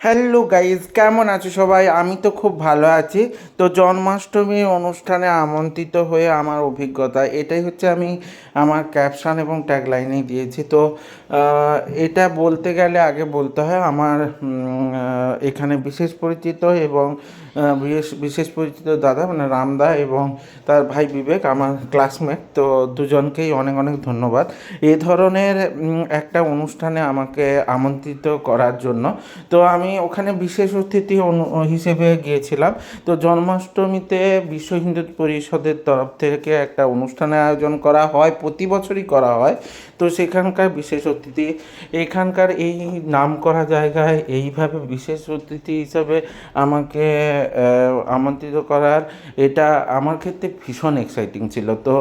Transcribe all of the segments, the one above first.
Hello guys কেমন আছো সবাই? আমি তো খুব ভালো আছি। তো জন্মাষ্টমী অনুষ্ঠানে আমন্ত্রিত হয়ে আমার অভিজ্ঞতা, এটাই হচ্ছে আমি আমার ক্যাপশন এবং ট্যাগলাইনে দিয়েছি। তো এটা বলতে গেলে আগে বলতে হয়, আমার এখানে বিশেষ পরিচিত এবং বিশেষ বিশেষ পরিচিত দাদা মানে রামদা এবং তার ভাই বিবেক, আমার ক্লাসমেট তো দুজনকেই অনেক অনেক ধন্যবাদ। এ ধরনের একটা অনুষ্ঠানে আমাকে আমন্ত্রিত করার জন্য। তো আমি ওখানে বিশেষ অতিথি হিসেবে গিয়েছিলাম। তো জন্মাষ্টমীতে বিশ্ব হিন্দু পরিষদের তরফ থেকে একটা অনুষ্ঠানের আয়োজন করা হয়, প্রতি বছরই করা হয়। তো সেখানকার বিশেষ অতিথি, এখানকার এই নাম করা জায়গায় এইভাবে বিশেষ অতিথি হিসাবে আমাকে আমন্ত্রিত করার এটা আমার ক্ষেত্রে ভীষণ এক্সাইটিং ছিল। তো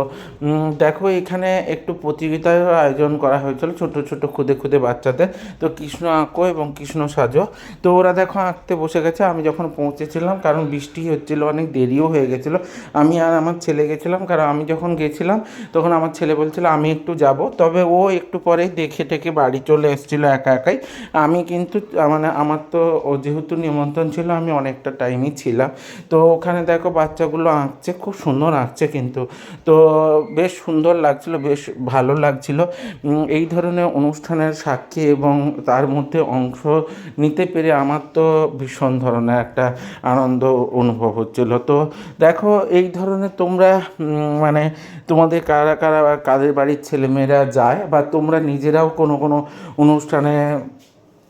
দেখো এখানে একটু প্রতিযোগিতার আয়োজন করা হয়েছিল ছোট ছোট খুদে খুদে বাচ্চাদের। তো কৃষ্ণ আঁকো এবং কৃষ্ণ সাজো। তো ওরা দেখো আঁকতে বসে গেছে, আমি যখন পৌঁছেছিলাম, কারণ বৃষ্টি হচ্ছিল, অনেক দেরিও হয়ে গেছিল, আমি আর আমার ছেলে গেছিলাম, কারণ আমি যখন গেছিলাম, তখন আমার ছেলে বলছিল, আমি একটু যাব। তবে ও একটু পরে দেখে টেকে বাড়ি চলে এসেছিল একা একাই। আমি কিন্তু মানে আমার তো যেহেতু নিমন্ত্রণ ছিল, আমি অনেকটা টাইমই ছিলাম। তো ওখানে দেখো বাচ্চাগুলো আঁকছে, খুব সুন্দর আঁকছে কিন্তু। তো বেশ সুন্দর লাগছিল, বেশ ভালো লাগছিল। এই ধরনের অনুষ্ঠানের সাক্ষী এবং তার মধ্যে অংশ নিতে পেরে আমার তো ভীষণ ধরনের একটা আনন্দ অনুভব হচ্ছিল। তো দেখো, এই ধরনের তোমরা মানে তোমাদের কারা কারা, কাদের বাড়ির ছেলেমেয়েরা যায় বা তোমরা নিজেরাও কোনো কোনো অনুষ্ঠানে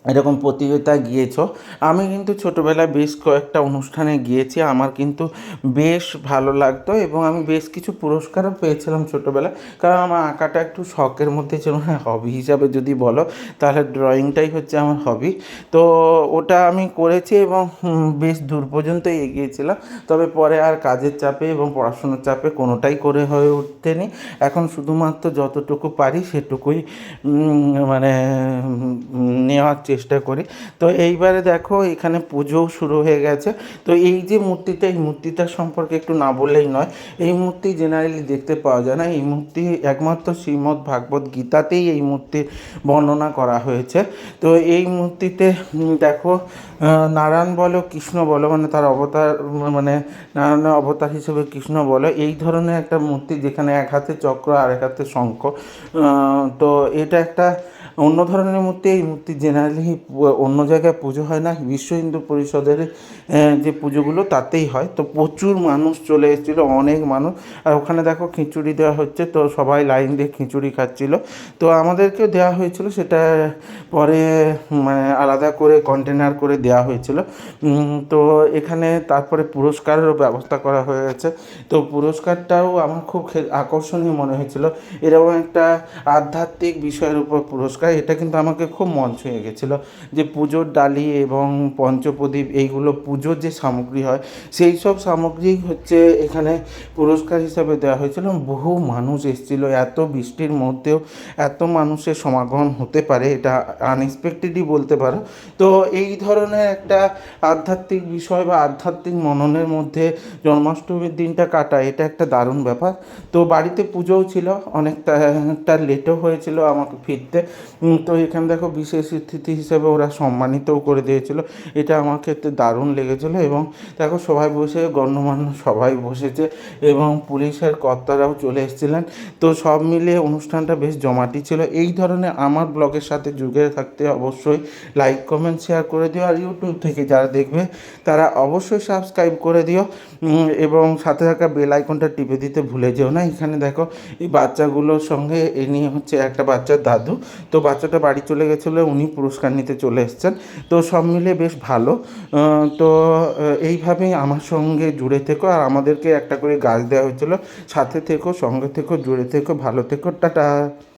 এরকম প্রতিযোগিতায় গিয়েছো। আমি কিন্তু ছোটোবেলায় বেশ কয়েকটা অনুষ্ঠানে গিয়েছি। আমার কিন্তু বেশ ভালো লাগতো এবং আমি বেশ কিছু পুরস্কারও পেয়েছিলাম ছোটোবেলায়। কারণ আমার আঁকাটা একটু শখের মধ্যে ছিল। হ্যাঁ হবি হিসাবে যদি বলো, তাহলে ড্রয়িংটাই হচ্ছে আমার হবি তো ওটা আমি করেছি এবং বেশ দূর পর্যন্ত এগিয়েছিলাম। তবে পরে আর কাজের চাপে এবং পড়াশোনার চাপে কোনোটাই করে হয়ে উঠতেনি এখন শুধুমাত্র যতটুকু পারি সেটুকুই মানে নেওয়ার চেষ্টা করি। তো এইবারে দেখো, এখানে পুজোও শুরু হয়ে গেছে। তো এই যে মূর্তিটা, এই মূর্তিটার সম্পর্কে একটু না বললেই নয়। এই মূর্তি জেনারেলি দেখতে পাওয়া যায় না। এই মূর্তি একমাত্র শ্রীমদ্ ভাগবত গীতাতেই এই মূর্তির বর্ণনা করা হয়েছে। তো এই মূর্তিতে দেখো নারায়ণ বলো, কৃষ্ণ বলো মানে তার অবতার মানে নারায়ণের অবতার হিসেবে কৃষ্ণ বলো, এই ধরনের একটা মূর্তি যেখানে এক হাতে চক্র আর এক হাতে শঙ্খ তো এটা একটা অন্য ধরনের মূর্তি, এই মূর্তি জেনারেলি অন্য জায়গায় পুজো হয় না। বিশ্ব হিন্দু পরিষদের যে পুজোগুলো তাতেই হয়। তো প্রচুর মানুষ চলে এসেছিল, অনেক মানুষ। আর ওখানে দেখো খিচুড়ি দেওয়া হচ্ছে, তো সবাই লাইন দিয়ে খিচুড়ি খাচ্ছিল। তো আমাদেরকেও দেওয়া হয়েছিল, সেটা পরে মানে আলাদা করে কন্টেনার করে দেওয়া হয়েছিল। তো এখানে তারপরে পুরস্কারেরও ব্যবস্থা করা হয়েছে। তো পুরস্কারটাও আমার খুব আকর্ষণীয় মনে হয়েছিল। এরকম একটা আধ্যাত্মিক বিষয়ের উপর পুরস্কার এটা কিন্তু আমাকে খুব মন ছুঁয়ে গেছিল যে পুজোর ডালি এবং পঞ্চপ্রদীপ, এইগুলো পুজোর যে সামগ্রী হয়, সেই সব সামগ্রী হচ্ছে এখানে পুরস্কার হিসাবে দেওয়া হয়েছিল। বহু মানুষ এসেছিল, এত বৃষ্টির মধ্যেও এত মানুষের সমাগম হতে পারে, এটা আনএক্সপেক্টেডই বলতে পারো। তো এই ধরনের একটা আধ্যাত্মিক বিষয় বা আধ্যাত্মিক মননের মধ্যে জন্মাষ্টমীর দিনটা কাটা এটা একটা দারুণ ব্যাপার। তো বাড়িতে পুজোও ছিল, অনেকটা লেটও হয়েছিল আমাকে ফিরতে। তো এখানে দেখো বিশেষ অতিথি হিসেবে ওরা সম্মানিতও করে দিয়েছিল। এটা আমার ক্ষেত্রে দারুণ লেগেছিলো এবং দেখো সবাই বসে, গণ্যমান্য সবাই বসেছে এবং পুলিশের কর্তারাও চলে এসেছিলেন। তো সব মিলিয়ে অনুষ্ঠানটা বেশ জমাটি ছিল। এই ধরনের আমার ব্লগের সাথে যুগে থাকতে অবশ্যই লাইক কমেন্ট শেয়ার করে দিও আর ইউটিউব থেকে যারা দেখবে তারা অবশ্যই সাবস্ক্রাইব করে দিও। এবং সাথে থাকা বেল আইকনটা টিপে দিতে ভুলে যেও না। এখানে দেখো এই বাচ্চাগুলোর সঙ্গে এ নিয়ে হচ্ছে একটা বাচ্চার দাদু। তো বাচ্চাটা বাড়ি চলে গেছিল, উনি পুরস্কার নিতে চলে এসছেন। তো সব মিলে বেশ ভালো। তো এইভাবে আমার সঙ্গে জুড়ে থেকো। আর আমাদেরকে একটা করে গাছ দেওয়া হয়েছিল। সাথে থেকো, সঙ্গে থেকো, জুড়ে থেকো, ভালো থেকো, টাটা।